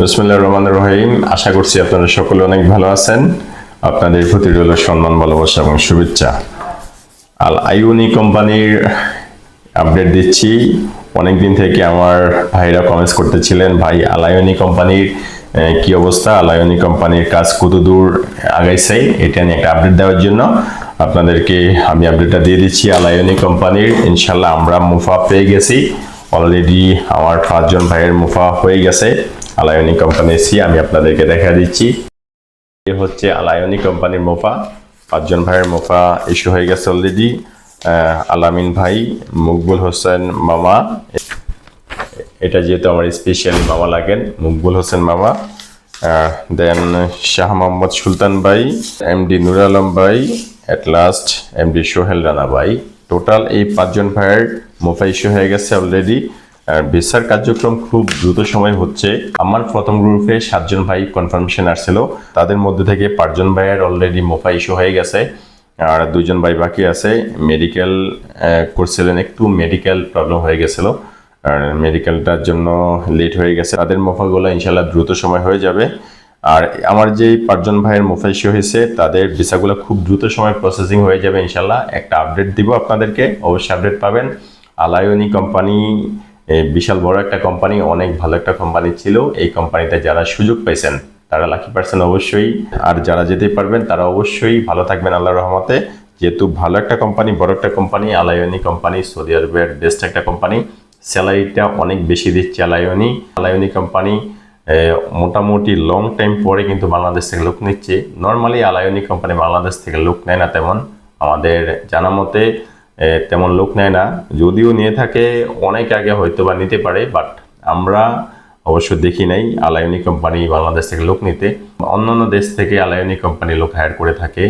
বিসমুল্লাহ রহমান রহিম। আশা করছি আপনারা সকলে অনেক ভালো আছেন। আপনাদের প্রতি রইল সম্মান, ভালোবাসা এবং শুভেচ্ছা। আল আইউনি কোম্পানির আপডেট দিচ্ছি। অনেকদিন থেকে আমার ভাইরা কমেন্টস করতেছিলেন, ভাই আলায়নি কোম্পানির কি অবস্থা? আলায়নি কোম্পানির কাজ কত দূর আগাইছে? এটা নিয়ে একটা আপডেট দেওয়ার জন্য আপনাদেরকে আমি আপডেটটা দিয়ে দিচ্ছি। আলায়নি কোম্পানির ইনশাল্লাহ আমরা মুফা পেয়ে গেছি। অলরেডি আমার পাঁচজন ভাইয়ের মুফা হয়ে গেছে। আলায়নি কোম্পানি সি আমি আপনাদেরকে দেখা দিচ্ছি। এ হচ্ছে আলায়নি কোম্পানির মোফা। পাঁচজন ভাইয়ের মোফা ইস্যু হয়ে গেছে অলরেডি আলামিন ভাই, মকবুল হোসেন মামা। এটা যেহেতু আমার স্পেশালি মামা লাগেন, মকবুল হোসেন মামা। দেন শাহ মোহাম্মদ সুলতান ভাই এমডি নুর আলম ভাই at last MD Sohel Rana ভাই। টোটাল এই পাঁচজন ভাইয়ের মোফা ইস্যু হয়ে গেছে অলরেডি ভিসার কার্যক্রম খুব দ্রুত সময় হচ্ছে। আমার প্রথম গ্রুপে সাতজন ভাই কনফার্মেশন আসছিল। তাদের মধ্যে থেকে পাঁচজন ভাইয়ের অলরেডি মোফা ইস্যু হয়ে গেছে। আর দুইজন ভাই বাকি আছে। মেডিকেল করছিলেন একটু মেডিকেল প্রবলেম হয়ে গেছিল। আর মেডিকেলটার জন্য লেট হয়ে গেছে। তাদের মোফাগুলো ইনশাল্লাহ দ্রুত সময় হয়ে যাবে। আর আমার যে পাঁচজন ভাইয়ের মোফা ইস্যু হয়েছে, তাদের ভিসাগুলো খুব দ্রুত সময় প্রসেসিং হয়ে যাবে ইনশাল্লাহ একটা আপডেট দিব আপনাদেরকে। অবশ্যই আপডেট পাবেন। আলায়নি কোম্পানি বিশাল বড় একটা কোম্পানি অনেক ভালো একটা কোম্পানি ছিল। এই কোম্পানিতে যারা সুযোগ পেয়েছেন, তারা লাকি পার্সেন্ট অবশ্যই। আর যারা যেতে পারবেন, তারা অবশ্যই ভালো থাকবেন আল্লাহর রহমতে। যেহেতু ভালো একটা কোম্পানি বড় একটা কোম্পানি আলায়নি কোম্পানি সৌদি আরবের বেস্ট একটা কোম্পানি স্যালারিটা অনেক বেশি দিচ্ছে আলায়নি আলায়নি কোম্পানি মোটামুটি লং টাইম পরে কিন্তু বাংলাদেশ থেকে লোক নিচ্ছে। নর্মালি আলায়নি কোম্পানি বাংলাদেশ থেকে লোক নেয় না তেমন। আমাদের জানা মতে তেমন লোক নেয় না। যদিও নিয়ে থাকে, অনেক আগে হয়তো বা নিতে পারে, বাট আমরা অবশ্য দেখি নাই আলায়নি কোম্পানি বাংলাদেশ থেকে লোক নিতে। অন্যান্য দেশ থেকে আলায়নি কোম্পানি লোক হায়ার করে থাকে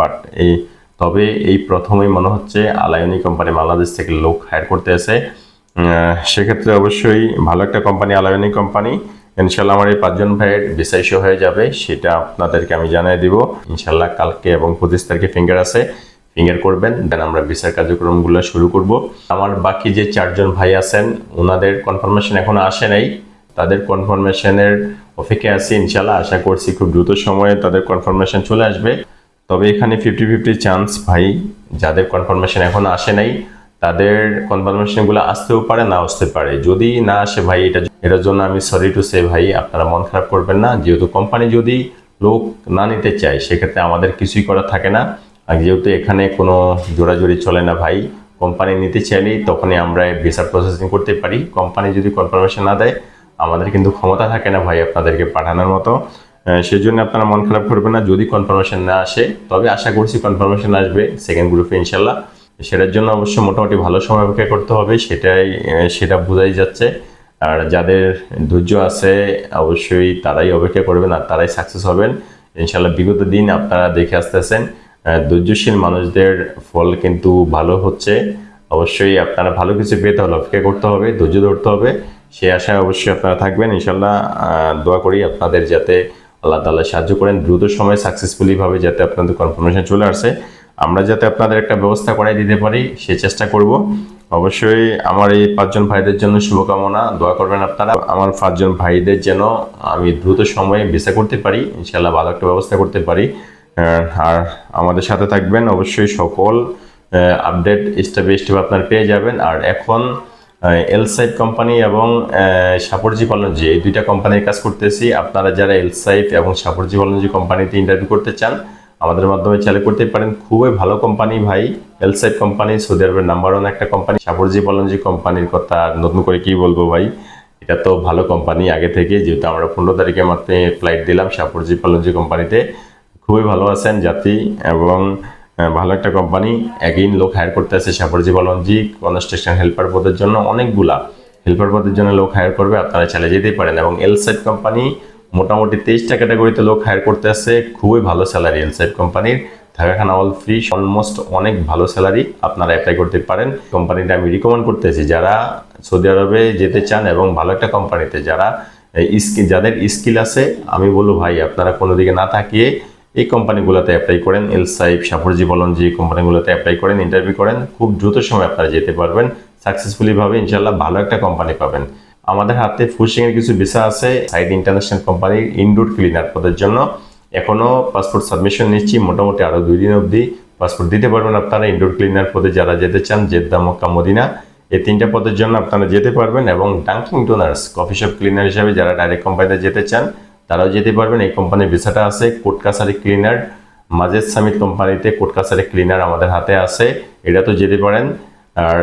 বাট এই, তবে এই প্রথমেই মনে হচ্ছে আলায়নি কোম্পানি বাংলাদেশ থেকে লোক হায়ার করতে আসে সেক্ষেত্রে অবশ্যই ভালো একটা কোম্পানি আলায়নি কোম্পানি ইনশাল্লাহ আমার এই পাঁচজন ভাইয়ের ভিসা হয়ে যাবে, সেটা আপনাদেরকে আমি জানিয়ে দিব। ইনশাল্লাহ কালকে এবং পঁচিশ তারিখে ফিঙ্গার আছে। ফিঙ্গার করবেন দেন আমরা ভিসার কার্যক্রমগুলো শুরু করব। আমার বাকি যে চারজন ভাই আছেন, ওনাদের কনফার্মেশন এখনও আসে নাই। তাদের কনফার্মেশনের অপেক্ষায় আছি ইনশাল্লাহ আশা করছি খুব দ্রুত সময়ে তাদের কনফার্মেশন চলে আসবে। তবে এখানে ফিফটি ফিফটি চান্স ভাই, যাদের কনফার্মেশন এখনও আসে নাই, তাদের কনফার্মেশনগুলো আসতেও পারে, না আসতে পারে। যদি না আসে ভাই, এটা এটার জন্য আমি সরি টু সে ভাই, আপনারা মন খারাপ করবেন না। যেহেতু কোম্পানি যদি লোক না নিতে চায়, সেক্ষেত্রে আমাদের কিছুই করার থাকে না। আর যেহেতু এখানে কোনো জোরাজোরি চলে না ভাই কোম্পানি নিতে চাইলেই তখনই আমরা ভিসা প্রসেসিং করতে পারি। কোম্পানি যদি কনফার্মেশন না দেয়, আমাদের কিন্তু ক্ষমতা থাকে না ভাই আপনাদেরকে পাঠানোর মতো। সেই জন্য আপনারা মন খারাপ করবেন না। যদি কনফার্মেশন না আসে, তবে আশা করছি কনফার্মেশন আসবে সেকেন্ড গ্রুপে ইনশাল্লাহ সেটার জন্য অবশ্য মোটামুটি ভালো সময় অপেক্ষা করতে হবে, সেটাই সেটা বোঝাই যাচ্ছে। আর যাদের ধৈর্য আছে, অবশ্যই তারাই অপেক্ষা করবেন আর তারাই সাকসেস হবেন। ইনশাল্লাহ বিগত দিন আপনারা দেখে আসতেছেন। ধৈর্যশীল মানুষদের ফল কিন্তু ভালো হচ্ছে। অবশ্যই আপনারা ভালো কিছু পেতে হলে অপেক্ষা করতে হবে, ধৈর্য ধরতে হবে। সেই আশায় অবশ্যই আপনারা থাকবেন। ইনশাল্লাহ দোয়া করি আপনাদের যাতে আল্লাহ তাআলা সাহায্য করেন দ্রুত সময়ে সাকসেসফুলি ভাবে যাতে আপনাদের কনফার্মেশন চলে আসে। আমরা যাতে আপনাদের একটা ব্যবস্থা করাই দিতে পারি, সে চেষ্টা করব। অবশ্যই আমার এই পাঁচজন ভাইদের জন্য শুভকামনা। দোয়া করবেন আপনারা। আমার পাঁচজন ভাইদের যেন আমি দ্রুত সময়ে ভিসা করতে পারি ইনশাল্লাহ ভালো একটা ব্যবস্থা করতে পারি। আর আমাদের সাথে থাকবেন অবশ্যই সকল আপডেট স্টেপ স্টেপ আপনার পেয়ে যাবেন। আর এখন এলসাইফ কোম্পানি এবং সাপরজি কলঞ্জি এই দুইটা কোম্পানির কাজ করতেছি। আপনারা যারা এলসাইফ এবং সাপরজি কলঞ্জি কোম্পানিতে ইন্টারভিউ করতে চান, আমাদের মাধ্যমে চালু করতে পারেন। খুবই ভালো কোম্পানি ভাই এলসাইফ কোম্পানি সৌদি আরবের নাম্বার ওয়ান একটা কোম্পানি সাপরজি কলঞ্জি কোম্পানির কথা নতুন করে কি বলব ভাই, এটা তো ভালো কোম্পানি আগে থেকে। যেহেতু আমরা পনেরো তারিখে মাত্র ফ্লাইট দিলাম সাপরজি কলঞ্জি কোম্পানিতে খুবই ভালো আছেন জাতি এবং ভালো একটা কোম্পানি একই লোক হায়ার করতে আছে সাপরজি বলঞ্জি কনস্ট্রাকশন হেল্পার পদের জন্য অনেকগুলা। হেল্পার পদের জন্য লোক হায়ার করবে, আপনারা চালিয়ে যেতেই পারেন। এবং এল এলসাইড কোম্পানি মোটামুটি তেইশটা ক্যাটাগরিতে লোক হায়ার করতে আছে খুবই ভালো স্যালারি এল এলসাইড কোম্পানির থাকাখানা অল ফ্রি অলমোস্ট অনেক ভালো স্যালারি আপনারা অ্যাপ্লাই করতে পারেন। কোম্পানিটা আমি রিকমেন্ড করতেছি, যারা সৌদি আরবে যেতে চান এবং ভালো একটা কোম্পানিতে যারা স্কিল যাদের স্কিল আছে, আমি বলব ভাই, আপনারা কোনো দিকে না তাকিয়ে এই কোম্পানিগুলোতে অ্যাপ্লাই করেন। এল এলসাইফ সাফরজি বলন, যে কোম্পানিগুলোতে অ্যাপ্লাই করেন ইন্টারভিউ করেন, খুব দ্রুত সময় আপনারা যেতে পারবেন। সাকসেসফুলি ভাবে ইনশাল্লাহ ভালো একটা কোম্পানি পাবেন। আমাদের হাতে ফুশিং এর কিছু ভিসা আছে সাইড ইন্টারন্যাশনাল কোম্পানির ইনডোর ক্লিনার পদের জন্য। এখনও পাসপোর্ট সাবমিশন নিচ্ছি, মোটামুটি আরও দুই দিন অবধি পাসপোর্ট দিতে পারবেন আপনারা। ইনডোর ক্লিনার পদে যারা যেতে চান, জেদ্দা, মক্কা, মদিনা, এই তিনটা পদের জন্য আপনারা যেতে পারবেন। এবং Dunkin Donuts coffee shop cleaner হিসাবে যারা ডাইরেক্ট কোম্পানিতে যেতে চান তারাও যেতে পারবেন। এই কোম্পানির ভিসাটা আছে কোর্ট কাছারি ক্লিনার। মাজেদ সামিট কোম্পানিতে কোর্ট কাছারি ক্লিনার আমাদের হাতে আছে। এটা তো যেতে পারেন। আর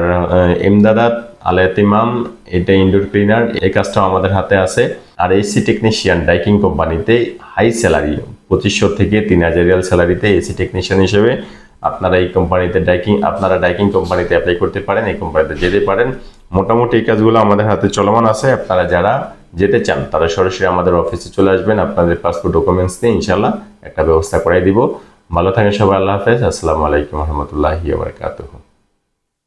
এমদাদাত আলায়াত ইমাম, এটা ইনডোর ক্লিনার, এই কাজটাও আমাদের হাতে আছে। আর এসি টেকনিশিয়ান, ডাইকিং কোম্পানিতে হাই স্যালারি, পঁচিশশো থেকে তিন হাজার রিয়াল স্যালারিতে এসি টেকনিশিয়ান হিসেবে আপনারা এই কোম্পানিতে ডাইকিং, আপনারা ডাইকিং কোম্পানিতে অ্যাপ্লাই করতে পারেন, এই কোম্পানিতে যেতে পারেন। মোটামুটি এই কাজগুলো আমাদের হাতে চলমান আছে। আপনারা যারা যেতে চান, তারা সরাসরি আমাদের অফিসে চলে আসবেন, আপনাদের পাসপোর্ট ডকুমেন্টস নিয়ে ইনশাল্লাহ একটা ব্যবস্থা করাই দিব। ভালো থাকেন সবাই, আল্লাহ হাফেজ। আসসালামু আলাইকুম রহমতুল্লাহি বারকাতুহ।